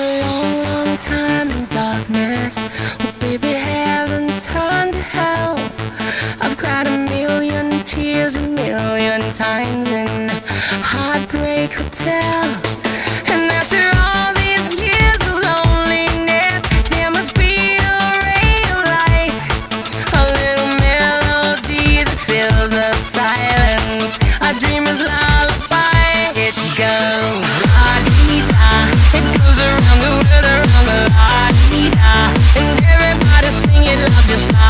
a long, long time in darkness. Baby, heaven turned to hell. I've cried a million tears a million times in Heartbreak Hotel. just not